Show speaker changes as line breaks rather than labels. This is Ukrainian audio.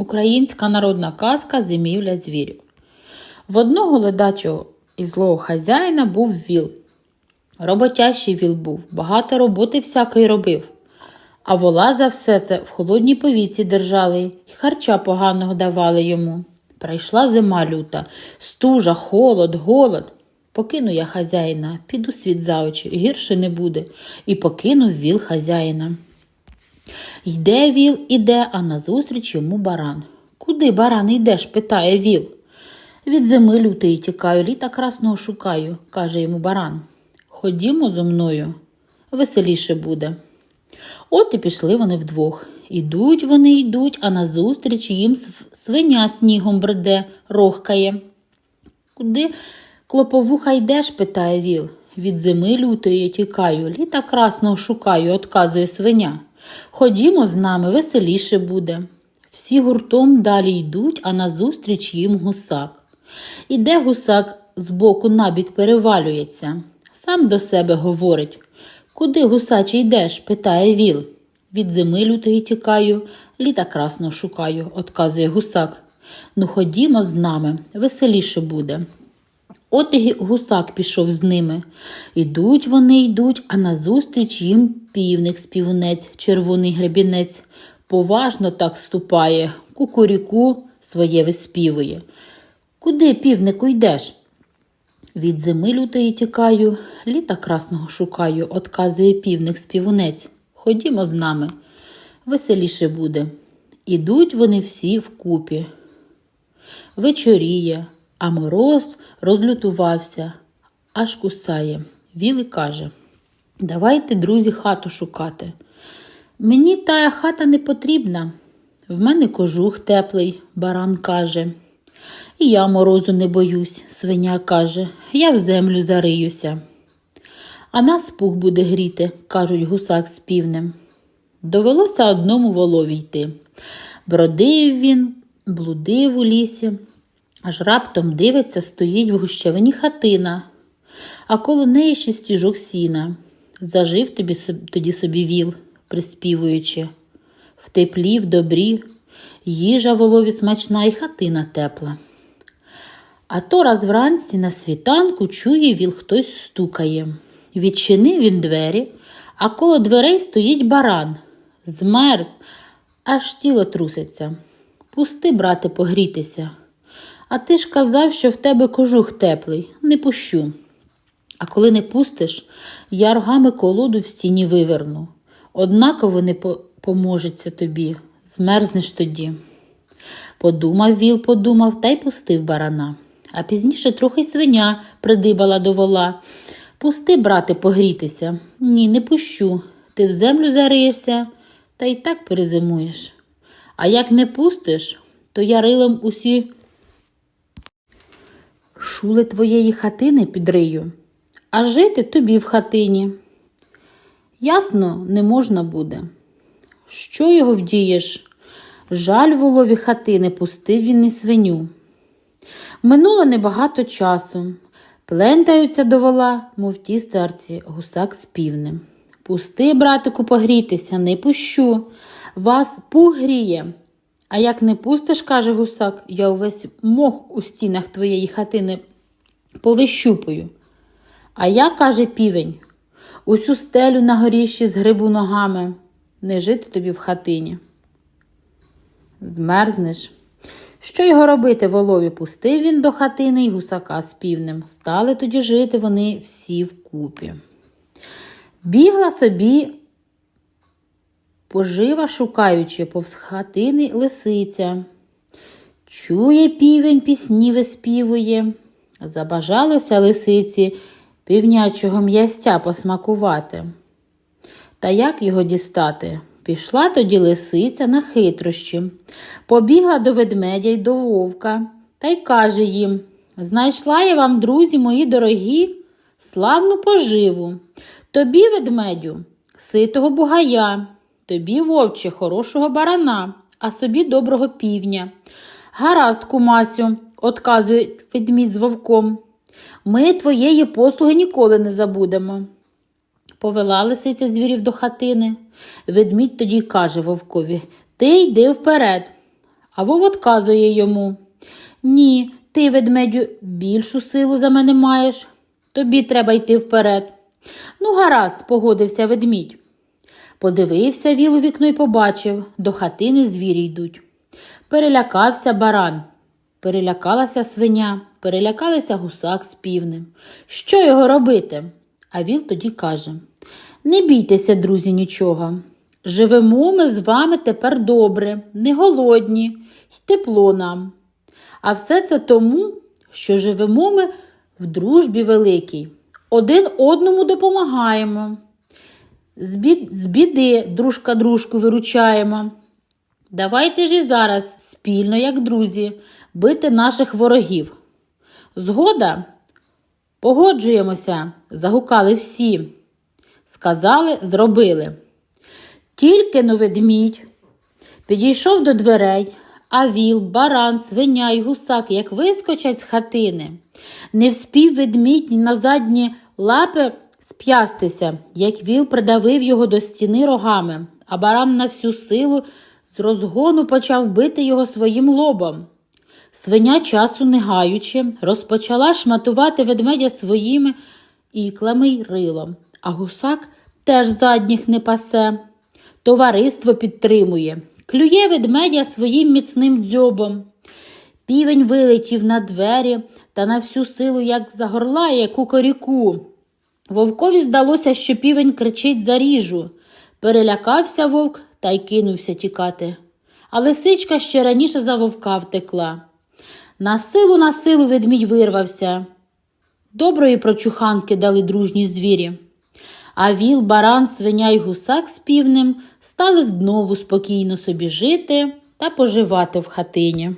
Українська народна казка Зимівля звірів. В одного ледачого і злого хазяїна був віл. Роботящий віл був, багато роботи всякої робив. А вола за все це в холодній повіці держали й харча поганого давали йому. Прийшла зима люта, стужа, холод, голод. Покину я хазяїна, піду світ за очі, гірше не буде. І покинув віл хазяїна. Йде віл, іде, а назустріч йому баран. Куди, баран, йдеш? питає віл. Від зими лютої тікаю, літа красного шукаю, каже йому баран. Ходімо зо мною, веселіше буде. От і пішли вони вдвох. Ідуть вони йдуть, а назустріч їм свиня снігом бреде, рохкає. Куди клоповуха йдеш? питає віл. Від зими лютої тікаю, літа красного шукаю, отказує свиня. Ходімо з нами, веселіше буде. Всі гуртом далі йдуть, а назустріч їм гусак. Іде гусак збоку набік перевалюється. Сам до себе говорить. Куди, гусаче, йдеш? питає віл. Від зими лютої тікаю, літа красного шукаю, отказує гусак. Ну ходімо з нами, веселіше буде. От і гусак пішов з ними. Ідуть вони йдуть, а назустріч їм півник співнець, червоний гребінець. Поважно так ступає, кукуріку своє виспівує. Куди, півнику, йдеш? Від зими лютої тікаю, літа красного шукаю, отказує півник співунець. Ходімо з нами, веселіше буде. Ідуть вони всі вкупі. Вечоріє, а мороз розлютувався, аж кусає. Віли каже: Давайте, друзі, хату шукати. Мені тая хата не потрібна. В мене кожух теплий, баран каже. І я морозу не боюсь, свиня каже, я в землю зариюся. А нас пух буде гріти, кажуть гусак з півнем. Довелося одному волові йти. Бродив він, блудив у лісі, аж раптом дивиться, стоїть в гущавині хатина, а коло неї ще стіжок сіна. Зажив тобі тоді собі віл, приспівуючи. В теплі, в добрі, їжа волові смачна і хатина тепла. А то раз вранці на світанку чує віл хтось стукає. Відчинив він двері, а коло дверей стоїть баран. Змерз, аж тіло труситься. Пусти, брате, погрітися. А ти ж казав, що в тебе кожух теплий, не пущу. А коли не пустиш, я рогами колоду в стіні виверну. Однаково не поможеться тобі, змерзнеш тоді. Подумав віл, подумав та й пустив барана. А пізніше трохи свиня придибала до вола. Пусти, брате, погрітися. Ні, не пущу. Ти в землю зариєшся та й так перезимуєш. А як не пустиш, то я рилом усі шули твоєї хатини підрию, а жити тобі в хатині. Ясно, не можна буде. Що його вдієш? Жаль волові хатини, пустив він і свиню. Минуло небагато часу. Плентаються до вола, мов ті старці, гусак з півнем. Пусти, братику, погрітися, не пущу. Вас пух гріє. А як не пустиш, каже гусак, я увесь мох у стінах твоєї хатини повищупую. А я, каже півень, усю стелю на горіщі згрибу ногами, не жити тобі в хатині. Змерзнеш. Що його робити, волові? Пустив він до хатини й гусака з півнем. Стали тоді жити вони всі вкупі. Бігла собі пожива шукаючи повз хатини лисиця. Чує півень, пісні виспівує. Забажалося лисиці півнячого м'ястя посмакувати. Та як його дістати? Пішла тоді лисиця на хитрощі, побігла до ведмедя й до вовка та й каже їм: Знайшла я вам, друзі мої дорогі, славну поживу. Тобі, ведмедю, ситого бугая, тобі, вовче, хорошого барана, а собі доброго півня. Гаразд, кумасю, отказує ведмідь з вовком. Ми твоєї послуги ніколи не забудемо. Повела лисиця звірів до хатини. Ведмідь тоді каже вовкові Ти йди вперед, А вов отказує йому. Ні, ти, ведмедю, більшу силу за мене маєш. Тобі треба йти вперед. Ну, гаразд, погодився ведмідь. Подивився віл у вікно і побачив, до хатини звірі йдуть. Перелякався баран, перелякалася свиня, перелякалися гусак з півнем. Що його робити? А віл тоді каже: Не бійтеся, друзі, нічого. Живемо ми з вами тепер добре, не голодні, й тепло нам. А все це тому, що живемо ми в дружбі великій, один одному допомагаємо. З біди дружка дружку виручаємо. Давайте ж і зараз спільно, як друзі, бити наших ворогів. Згода? Погоджуємося, загукали всі. Сказали, зробили. Тільки но ведмідь підійшов до дверей, а віл, баран, свиня й гусак, як вискочать з хатини. Не вспів ведмідь на задні лапи сп'ястися, як віл придавив його до стіни рогами, а баран на всю силу з розгону почав бити його своїм лобом. Свиня часу не гаючи, розпочала шматувати ведмедя своїми іклами й рилом, а гусак теж задніх не пасе. Товариство підтримує, клює ведмедя своїм міцним дзьобом. Півень вилетів на двері та на всю силу, як загорлає кукоріку. Вовкові здалося, що півень кричить за ріжу. Перелякався вовк та й кинувся тікати. А лисичка ще раніше за вовка втекла. На силу на силу ведмідь вирвався. Доброї прочуханки дали дружні звірі. А віл, баран, свиня й гусак з півнем стали знову спокійно собі жити та поживати в хатині.